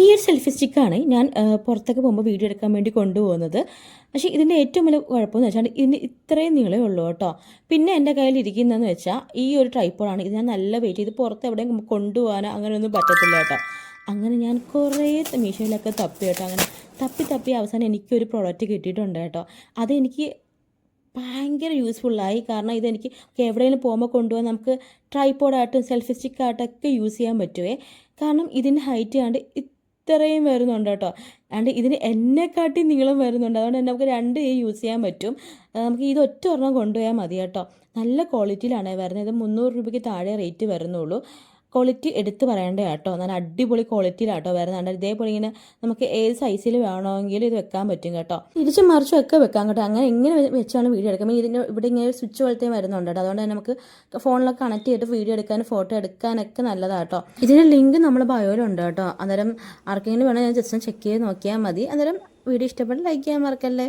ഈ ഒരു സെൽഫി സ്റ്റിക്കാണ് ഞാൻ പുറത്തൊക്കെ പോകുമ്പോൾ വീഡിയോ എടുക്കാൻ വേണ്ടി കൊണ്ടുപോകുന്നത്. പക്ഷേ ഇതിന്റെ ഏറ്റവും വലിയ കുഴപ്പമെന്ന് വെച്ചാൽ ഇതിന് ഇത്രയും നീളേ ഉള്ളൂ കേട്ടോ. പിന്നെ എന്റെ കയ്യിൽ ഇരിക്കുന്നതെന്ന് വെച്ചാൽ ഈ ഒരു ട്രൈപ്പോഡാണ് ഇത് ഞാൻ നല്ല വെയിറ്റ് ചെയ്ത് പുറത്ത് എവിടെയും കൊണ്ടുപോകാനോ അങ്ങനെയൊന്നും പറ്റത്തില്ല കേട്ടോ. അങ്ങനെ ഞാൻ കുറേ മീഷോയിലൊക്കെ തപ്പി കേട്ടോ. അങ്ങനെ തപ്പി തപ്പി അവസാനം എനിക്കൊരു പ്രോഡക്റ്റ് കിട്ടിയിട്ടുണ്ട് കേട്ടോ. അതെനിക്ക് ഭയങ്കര യൂസ്ഫുള്ളായി കാരണം ഇതെനിക്ക് എവിടെയെങ്കിലും പോകുമ്പോൾ കൊണ്ടുപോകാൻ നമുക്ക് ട്രൈപ്പോഡായിട്ടും സെൽഫി സ്റ്റിക്കായിട്ടൊക്കെ യൂസ് ചെയ്യാൻ പറ്റുമേ കാരണം ഇതിന്റെ ഹൈറ്റ് കണ്ട് ഇത്രയും വരുന്നുണ്ട് കേട്ടോ. അതുകൊണ്ട് ഇതിന് എന്നെക്കാട്ടി നീളം വരുന്നുണ്ട്. അതുകൊണ്ട് തന്നെ നമുക്ക് രണ്ട് കൈ യൂസ് ചെയ്യാൻ പറ്റും. നമുക്ക് ഇത് ഒറ്റ ഒരെണ്ണം കൊണ്ടുപോയാൽ മതി കേട്ടോ. നല്ല ക്വാളിറ്റിയിലാണ് വരുന്നത്. മുന്നൂറ് രൂപയ്ക്ക് താഴെ റേറ്റ് വരുന്നുള്ളൂ. ക്വാളിറ്റി എടുത്ത് പറയേണ്ട കേട്ടോ നല്ല അടിപൊളി ക്വാളിറ്റിയിലാട്ടോ വരുന്നുണ്ട് ഇതേപോലെ ഇങ്ങനെ നമുക്ക് ഏത് സൈസിൽ വേണമെങ്കിലും ഇത് വെക്കാൻ പറ്റും കേട്ടോ. തിരിച്ചും മറിച്ചും ഒക്കെ വെക്കാൻ കേട്ടോ. അങ്ങനെ എങ്ങനെ വെച്ചാണ് വീഡിയോ എടുക്കാം ഇതിന് ഇവിടെ ഇങ്ങനെ സ്വിച്ച് പോലത്തെ വരുന്നുണ്ട് കേട്ടോ. അതുകൊണ്ട് തന്നെ നമുക്ക് ഫോണിലൊക്കെ കണക്ട് ചെയ്തിട്ട് വീഡിയോ എടുക്കാനും ഫോട്ടോ എടുക്കാനൊക്കെ നല്ലതാട്ടോ. ഇതിന്റെ ലിങ്ക് നമ്മൾ ബയോയിലുണ്ട് കേട്ടോ. അന്നേരം ആർക്കെങ്കിലും വേണമെങ്കിൽ ജസ്റ്റ് ചെക്ക് ചെയ്ത് നോക്കിയാൽ മതി. അന്നേരം വീഡിയോ ഇഷ്ടപ്പെട്ട് ലൈക്ക് ചെയ്യാൻ മറക്കല്ലേ.